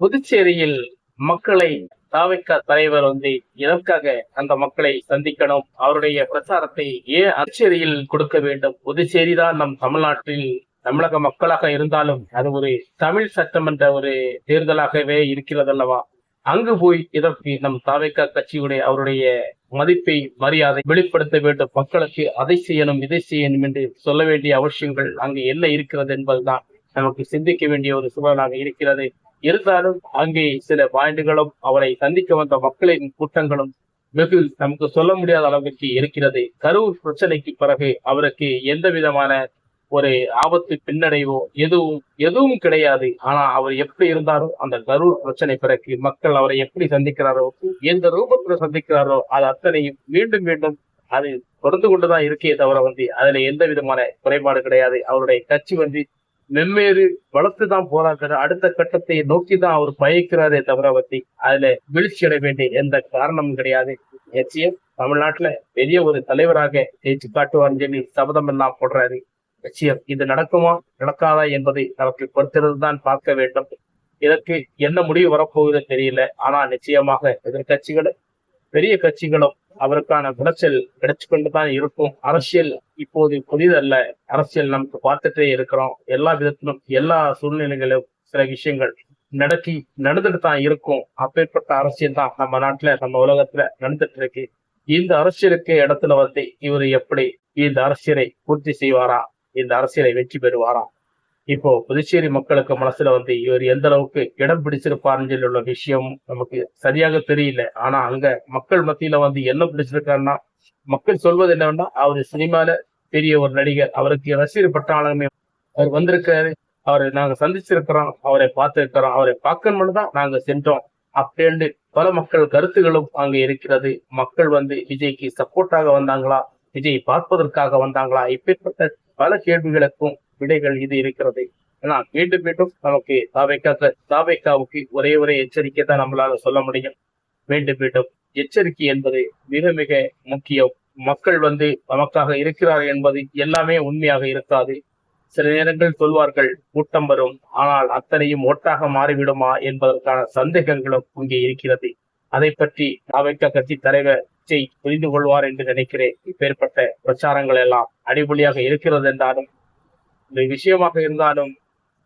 புதுச்சேரியில் மக்களை தாவைக்கா தலைவர் வந்து எதற்காக அந்த மக்களை சந்திக்கணும்? அவருடைய பிரச்சாரத்தை ஏன் புதுச்சேரியில் கொடுக்க வேண்டும்? புதுச்சேரி தான் நம் தமிழ்நாட்டில் தமிழக மக்களாக இருந்தாலும் அது ஒரு தமிழ் சட்டமன்ற ஒரு தேர்தலாகவே இருக்கிறது அல்லவா அங்கு போய் இதற்கு நம் தாவைக்கா கட்சியுடைய அவருடைய மதிப்பை மரியாதை வெளிப்படுத்த வேண்டும். மக்களுக்கு அதை செய்யணும் இதை செய்யணும் என்று சொல்ல வேண்டிய அவசியங்கள் அங்கு என்ன இருக்கிறது என்பதுதான் நமக்கு சிந்திக்க வேண்டிய ஒரு சூழலாக இருக்கிறது. இருந்தாலும் அங்கே சில பாயிண்டுகளும் அவரை சந்திக்க வந்த மக்களின் கூட்டங்களும் வெகு நமக்கு சொல்ல முடியாத அளவிற்கு இருக்கிறது. கரூர் பிரச்சனைக்கு பிறகு அவருக்கு எந்த விதமான ஒரு ஆபத்து பின்னடைவோ எதுவும் எதுவும் கிடையாது. ஆனா அவர் எப்படி இருந்தாரோ அந்த கரூர் பிரச்சனை பிறகு மக்கள் அவரை எப்படி சந்திக்கிறாரோ எந்த ரூபத்துல சந்திக்கிறாரோ அது அத்தனையும் மீண்டும் மீண்டும் அது தொடர்ந்து கொண்டுதான் இருக்கே தவிர வந்து அதுல எந்த விதமான குறைபாடு கிடையாது. அவருடைய கட்சி வந்து மெம்மேறு வளர்த்து தான் போறாரு அடுத்த கட்டத்தை நோக்கி தான் அவர் பயக்கிறாரே தவிர பத்தி அதுல வீழ்ச்சி அடைய வேண்டிய எந்த காரணமும் கிடையாது. நிச்சயம் தமிழ்நாட்டுல பெரிய ஒரு தலைவராக ஜெயிச்சு காட்டுவார்னு சொல்லி சபதம் எல்லாம் போடுறாரு. நிச்சயம் இது நடக்குமா? நடக்காதா என்பதை நமக்கு பொறுத்திருந்து தான் பார்க்க வேண்டும். இதற்கு என்ன முடிவு வரப்போகுது தெரியல. ஆனா நிச்சயமாக எதிர்கட்சிகளும் பெரிய கட்சிகளும் அவருக்கான விளைச்சல் கிடைச்சு கொண்டுதான் இருக்கும். அரசியல் இப்போது புதிதல்ல. அரசியல் நமக்கு பார்த்துட்டே இருக்கிறோம். எல்லா விதத்திலும் எல்லா சூழ்நிலைகளிலும் சில விஷயங்கள் நடக்கி நடந்துட்டு தான் இருக்கும். அப்பேற்பட்ட அரசியல் தான் நம்ம நாட்டுல நம்ம உலகத்துல நடந்துட்டு இருக்கு இந்த அரசியலுக்கு இடத்துல வந்து இவர் எப்படி இந்த அரசியலை பூர்த்தி செய்வாரா? இந்த அரசியலை வெற்றி பெறுவாரா? இப்போ புதுச்சேரி மக்களுக்கு மனசுல வந்து இவர் எந்த அளவுக்கு இடம் பிடிச்சிருப்பாருன்னு சொல்லி உள்ள விஷயம் நமக்கு சரியாக தெரியல. ஆனா அங்க மக்கள் மத்தியில வந்து என்ன பிடிச்சிருக்காருன்னா மக்கள் சொல்வது என்னவென்னா அவர் சினிமால பெரிய ஒரு நடிகர். அவருக்கு ரசிகர் பட்டாளமே அவர் வந்திருக்காரு. அவரை நாங்க சந்திச்சிருக்கிறோம். அவரை பார்த்திருக்கிறோம். அவரை பார்க்கணும்னு தான் நாங்க சென்றோம். அப்படின்னு பல மக்கள் கருத்துகளும் அங்க இருக்கிறது. மக்கள் வந்து விஜய்க்கு சப்போர்ட்டாக வந்தாங்களா? விஜய் பார்ப்பதற்காக வந்தாங்களா? இப்பேற்பட்ட பல கேள்விகளுக்கும் விடைகள் இது இருக்கிறது. ஆனால் மீண்டும் மீண்டும் நமக்கு தாவைக்கா தாவைக்காவுக்கு ஒரே ஒரே எச்சரிக்கை தான் நம்மளால சொல்ல முடியும். மீண்டும் மீண்டும் எச்சரிக்கை என்பது மிக மிக முக்கியம். மக்கள் வந்து நமக்காக இருக்கிறார் என்பது எல்லாமே உண்மையாக இருக்காது. சில நேரங்கள் சொல்வார்கள் கூட்டம் வரும் ஆனால் அத்தனையும் ஓட்டாக மாறிவிடுமா? என்பதற்கான சந்தேகங்களும் இங்கே இருக்கிறது. அதை பற்றி தாவைக்கா கட்சி தலைவர் புரிந்து கொள்வார் என்று நினைக்கிறேன். இப்பேற்பட்ட பிரச்சாரங்கள் எல்லாம் அடிபொழியாக இருக்கிறது என்றாலும் விஷயமாக இருந்தாலும்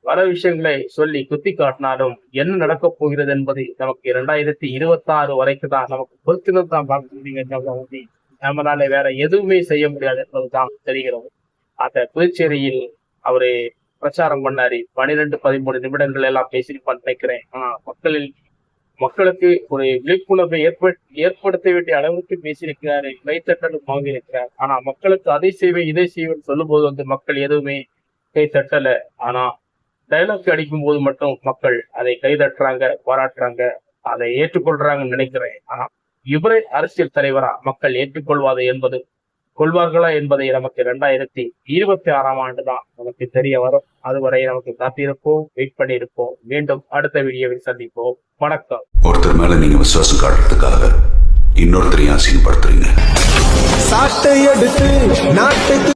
பல விஷயங்களை சொல்லி குத்தி காட்டினாலும் என்ன நடக்கப் போகிறது என்பது நமக்கு இரண்டாயிரத்தி இருபத்தி ஆறு வரைக்கும் தான் நமக்கு பொறுத்திருந்து தான் பார்க்க முடியும் நம்மளால வேற எதுவுமே செய்ய முடியாது என்பதுதான் தெரிகிறது. அந்த புதுச்சேரியில் அவரு பிரச்சாரம் பண்ணாரு. பனிரெண்டு பதிமூணு நிமிடங்கள் எல்லாம் பேசியிருப்பான்னு நினைக்கிறேன். ஆனா மக்களில் மக்களுக்கு ஒரு விழிப்புணர்வை ஏற்ப ஏற்படுத்த வேண்டிய அளவுக்கு பேசியிருக்கிறாரு கைத்தட்டலும் வாங்கியிருக்கிறார். ஆனா மக்களுக்கு அதை செய்வேன் இதை செய்வேன் சொல்லும் போது வந்து மக்கள் எதுவுமே கை தட்டல. ஆனா டைலாக் அடிக்கும் போது மட்டும் மக்கள் அதை கை தட்டுறாங்க பாராட்டுறாங்க அதை ஏற்றுக்கொள்றாங்கன்னு நினைக்கிறேன். ஆனா இவரே அரசியல் தலைவரா? மக்கள் ஏற்றுக்கொள்வாது என்பது கொள்வார்களா என்பதை நமக்கு இரண்டாயிரத்தி இருபத்தி ஆறாம் ஆண்டு தான் நமக்கு தெரிய வரும். அதுவரை நமக்கு காத்திருப்போம் வெயிட் பண்ணியிருப்போம். மீண்டும் அடுத்த வீடியோவில் சந்திப்போம். வணக்கம். ஒருத்தர் மேல நீங்க விசுவாசம் காட்டுறதுக்காக இன்னொருத்தரையும் அசிங்கப்படுத்துறீங்க. சாட்டை எடுத்து நாட்டுக்கு